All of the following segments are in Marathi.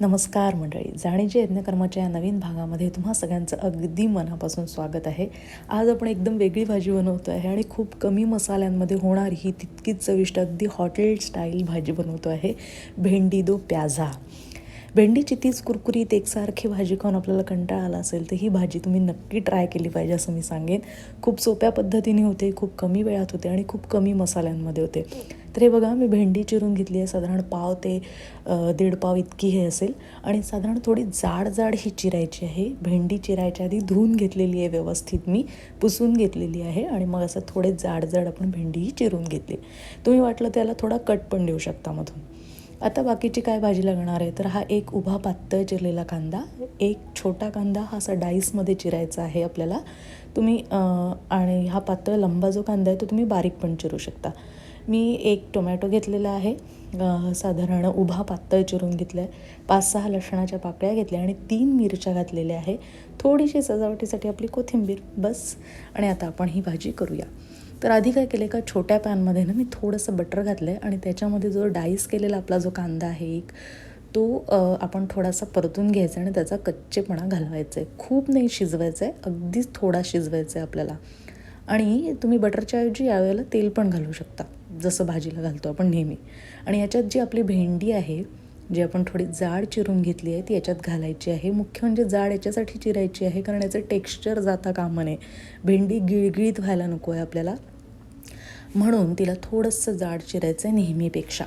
नमस्कार मंडळी. जाणीचे यज्ञकर्माच्या या नवीन भागामध्ये तुम्हा सगळ्यांचं अगदी मनापासून स्वागत आहे. आज आपण एकदम वेगळी भाजी बनवतो आहे आणि खूप कमी मसाल्यांमध्ये होणारी ही तितकीच चविष्ट अगदी हॉटेल स्टाईल भाजी बनवतो आहे. भेंडी दो प्याझा. भेंडीची तीच कुरकुरीत एकसारखी भाजी खाऊन आपल्याला कंटाळा आला असेल तर ही भाजी तुम्ही नक्की ट्राय केली पाहिजे असं मी सांगेन. खूप सोप्या पद्धतीने होते खूप कमी वेळात होते आणि खूप कमी मसाल्यांमध्ये होते. तर हे बघा मी भेंडी चिरून घेतली आहे. साधारण पाव ते दीड पाव इतकी हे असेल. आणि साधारण थोडी जाड जाड ही चिरायची आहे. भेंडी चिरायच्या आधी धुवून घेतलेली आहे व्यवस्थित मी पुसून घेतलेली आहे. आणि मग असं थोडे जाड जाड आपण भेंडीही चिरून घेतली. तुम्ही वाटलं त्याला थोडा कट पण देऊ शकता मधून. आता बाकीची काय भाजी लागणार आहे? तर हा एक उभा पातळ चिरलेला कांदा एक छोटा कांदा हा असा डाईसमध्ये चिरायचा आहे आपल्याला. तुम्ही आणि हा पातळ लंबा जो कांदा आहे तो तुम्ही बारीक पण चिरू शकता. मी एक टोमॅटो घेतलेला आहे. साधारण उभा पातळ चिरून घेतला आहे पाच सहा लसणाच्या पाकळ्या घेतल्या आणि तीन मिरच्या घातलेल्या आहे. थोडीशी सजावटीसाठी आपली कोथिंबीर बस. आणि आता आपण ही भाजी करूया. तर आधी काय केलं का छोट्या पॅनमध्ये ना मी थोडंसं बटर घातलं आहे आणि त्याच्यामध्ये जो डाईस केलेला आपला जो कांदा आहे एक तो आपण थोडासा परतून घ्यायचा आणि त्याचा कच्चेपणा घालवायचा आहे खूप नाही शिजवायचं आहे अगदीच थोडा शिजवायचा आहे आपल्याला. आणि तुम्ही बटरच्या ऐवजी यावेळेला तेल पण घालू शकता. जसं भाजीला घालतो आपण नेहमी. आणि याच्यात जी आपली भेंडी आहे जी आपण थोडी जाड चिरून घेतली आहे ती याच्यात घालायची आहे. मुख्य म्हणजे जाड याच्यासाठी चिरायची आहे कारण याचं टेक्स्चर जाता कामा नये भेंडी गिळगिळीत व्हायला नको आहे आपल्याला. म्हणून तिला थोडंसं जाड चिरायचं आहे नेहमीपेक्षा.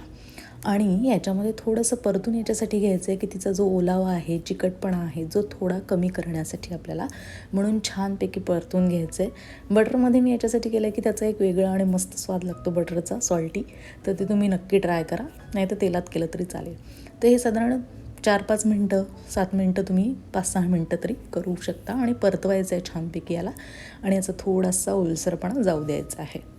आणि याच्यामध्ये थोडंसं परतून याच्यासाठी घ्यायचं आहे की तिचा जो ओलावा आहे चिकटपणा आहे जो थोडा कमी करण्यासाठी आपल्याला म्हणून छानपैकी परतून घ्यायचं आहे बटरमध्ये मी याच्यासाठी केलं आहे की त्याचा एक वेगळा आणि मस्त स्वाद लागतो बटरचा सॉल्टी. तर ते तुम्ही नक्की ट्राय करा नाही तर तेलात केलं तरी चालेल. तर हे साधारण चार पाच मिनटं सात मिनटं तुम्ही पाच सहा मिनटं तरी करू शकता आणि परतवायचं आहे छानपैकी याला. आणि याचा थोडासा ओलसरपणा जाऊ द्यायचा आहे.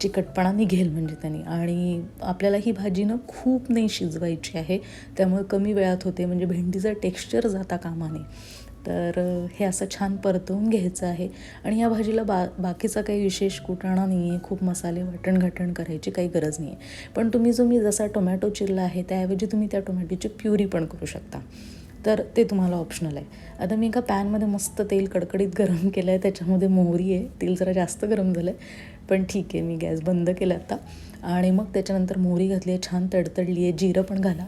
चिकटपणा निघेल म्हणजे त्यांनी. आणि आपल्याला ही भाजी ना खूप नाही शिजवायची आहे. त्यामुळे कमी वेळात होते. म्हणजे भेंडीचं टेक्स्चर जाता कामा नये तर हे असं छान परतवून घ्यायचं आहे. आणि या भाजीला बा बाकीचा काही विशेष कुटाणा नाही आहे खूप मसाले वाटण घाटण करायची काही गरज नाही आहे पण तुम्ही जो मी जसा टोमॅटो चिरला आहे त्याऐवजी तुम्ही त्या टोमॅटोची प्युरी पण करू शकता. तर ते तुम्हाला ऑप्शनल आहे. आता मी एका पॅनमध्ये मस्त तेल कडकडीत गरम केलं आहे त्याच्यामध्ये मोहरी आहे. तेल जरा जास्त गरम झालं आहे पण ठीक आहे मी गॅस बंद केला आता. आणि मग त्याच्यानंतर मोहरी घातली आहे छान तडतडली आहे जिरं पण घाला.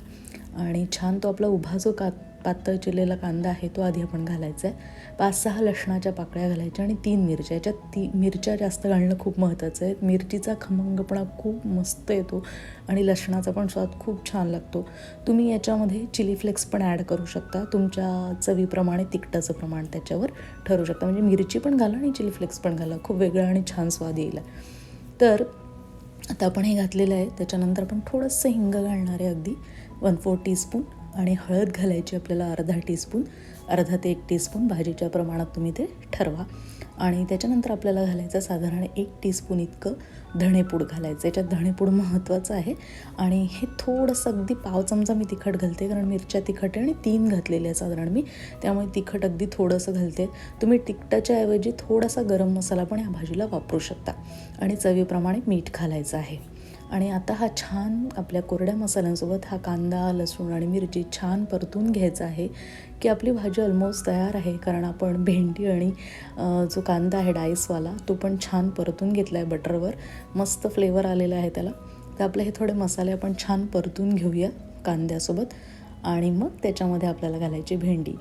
आणि छान तो आपला उभा जो का पातळ चिरलेला कांदा आहे तो आधी आपण घालायचा आहे पाच सहा लसणाच्या पाकळ्या घालायच्या आणि तीन मिरच्या. याच्यात ती मिरच्या जास्त घालणं खूप महत्त्वाचं आहे मिरचीचा खमंगपणा खूप मस्त येतो आणि लसणाचा पण स्वाद खूप छान लागतो. तुम्ही याच्यामध्ये चिली फ्लेक्स पण ॲड करू शकता. तुमच्या चवीप्रमाणे तिखटाचं प्रमाण त्याच्यावर ठरू शकता. म्हणजे मिरची पण घाला आणि चिली फ्लेक्स पण घाला. खूप वेगळा आणि छान स्वाद येईल. तर आता आपण हे घातलेलं आहे. त्याच्यानंतर आपण थोडंसं हिंग घालणार आहे अगदी. One four teaspoon. आणि हळद घालायची आपल्याला अर्धा टीस्पून अर्धा ते एक टीस्पून भाजीच्या प्रमाणात तुम्ही ते ठरवा. आणि त्याच्यानंतर आपल्याला घालायचं साधारण एक टीस्पून इतकं धणेपूड घालायचं. याच्यात धणेपूड महत्त्वाचं आहे. आणि हे थोडंसं अगदी पाव चमचा मी तिखट घालते कारण मिरच्या तिखट आहे आणि तीन घातलेले आहे साधारण मी. त्यामुळे तिखट अगदी थोडंसं घालते. तुम्ही तिखटाच्या ऐवजी थोडासा गरम मसाला पण ह्या भाजीला वापरू शकता. आणि चवीप्रमाणे मीठ घालायचं आहे. आणि आता हा छान आपल्या कोरड्या मसाल्यांसोबत हा कांदा लसूण आणि मिरची छान परतून घ्यायचा आहे की आपली भाजी ऑलमोस्ट तयार आहे. कारण आपण भेंडी आणि जो कांदा आहे डाईसवाला तो पण छान परतून घेतला आहे बटरवर. मस्त फ्लेवर आलेला आहे त्याला. तर आपले हे थोडे मसाले आपण छान परतून घेऊया कांद्यासोबत. आणि मग त्याच्यामध्ये आपल्याला घालायची भेंडी.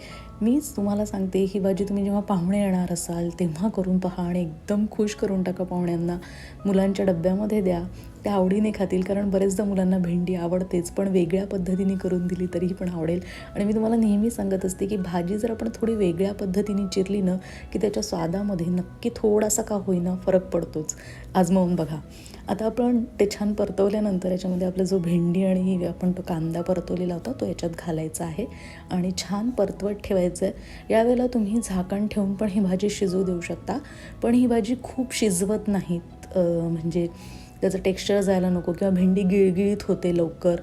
मीच तुम्हाला सांगते ही भाजी तुम्ही जेव्हा पाहुणे येणार असाल तेव्हा करून पहा आणि एकदम खुश करून टाका पाहुण्यांना. मुलांच्या डब्यामध्ये द्या त्या आवडीने खातील कारण बरेचदा मुलांना भेंडी आवडतेच पण वेगळ्या पद्धतीने करून दिली तरीही पण आवडेल. आणि मी तुम्हाला नेहमी सांगत असते की भाजी जर आपण थोडी वेगळ्या पद्धतीने चिरली ना की त्याच्या स्वादामध्ये नक्की थोडासा का होईना फरक पडतोच. आजमावून बघा. आता आपण ते छान परतवल्यानंतर याच्यामध्ये आपला जो भेंडी आणि आपण तो कांदा परतवलेला होता तो याच्यात घालायचा आहे. आणि छान परतवत ठेवायचा आहे यावेळेला तुम्ही झाकण ठेवून पण ही भाजी शिजवू देऊ शकता. पण ही भाजी खूप शिजवत नाहीत. म्हणजे त्याचं टेक्स्चर जायला नको किंवा भेंडी गिळगिळीत होते लवकर.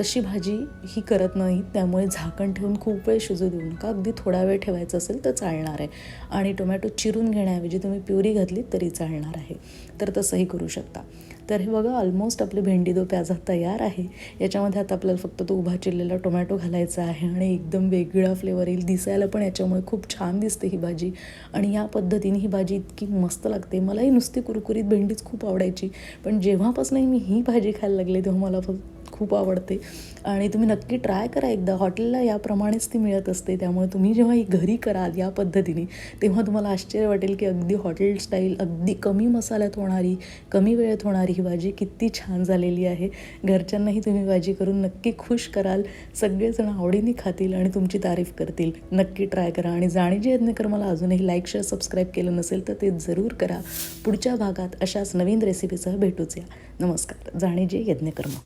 तशी भाजी ही करत नाही त्यामुळे झाकण ठेवून खूप वेळ शिजू देऊ नका. अगदी थोडा वेळ ठेवायचं असेल तर चालणार आहे. आणि टोमॅटो चिरून घेण्याऐवजी तुम्ही प्युरी घातली तरी चालणार आहे. तर तसंही करू शकता. तर हे बघा ऑलमोस्ट आपली भेंडी दो प्याजा तयार आहे याच्यामध्ये आता आपल्याला फक्त तो उभा चिरलेला टोमॅटो घालायचा आहे आणि एकदम वेगळा फ्लेवर येईल. दिसायला पण याच्यामुळे खूप छान दिसते ही भाजी. आणि या पद्धतीने ही भाजी इतकी मस्त लागते. मलाही नुसती कुरकुरीत भेंडीच खूप आवडायची. पण जेव्हापासून मी ही भाजी खायला लागले तेव्हा मला फक्त खूप आवडते. आणि तुम्ही नक्की ट्राय करा एकदा. हॉटेलला याप्रमाणेच ती मिळत असते. त्यामुळे तुम्ही जेव्हा ही घरी कराल या पद्धतीने तेव्हा तुम्हाला आश्चर्य वाटेल की अगदी हॉटेल स्टाईल अगदी कमी मसाल्यात होणारी कमी वेळेत होणारी ही भाजी किती छान झालेली आहे. घरच्यांनाही तुम्ही भाजी करून नक्की खुश कराल. सगळेजण आवडीने खातील आणि तुमची तारीफ करतील. नक्की ट्राय करा. आणि जाणीजी यज्ञकर मला अजूनही लाईक शेअर सबस्क्राईब केलं नसेल तर ते जरूर करा. पुढच्या भागात अशाच नवीन रेसिपीसह भेटूच या. नमस्कार. जाणीजी यज्ञकर्म.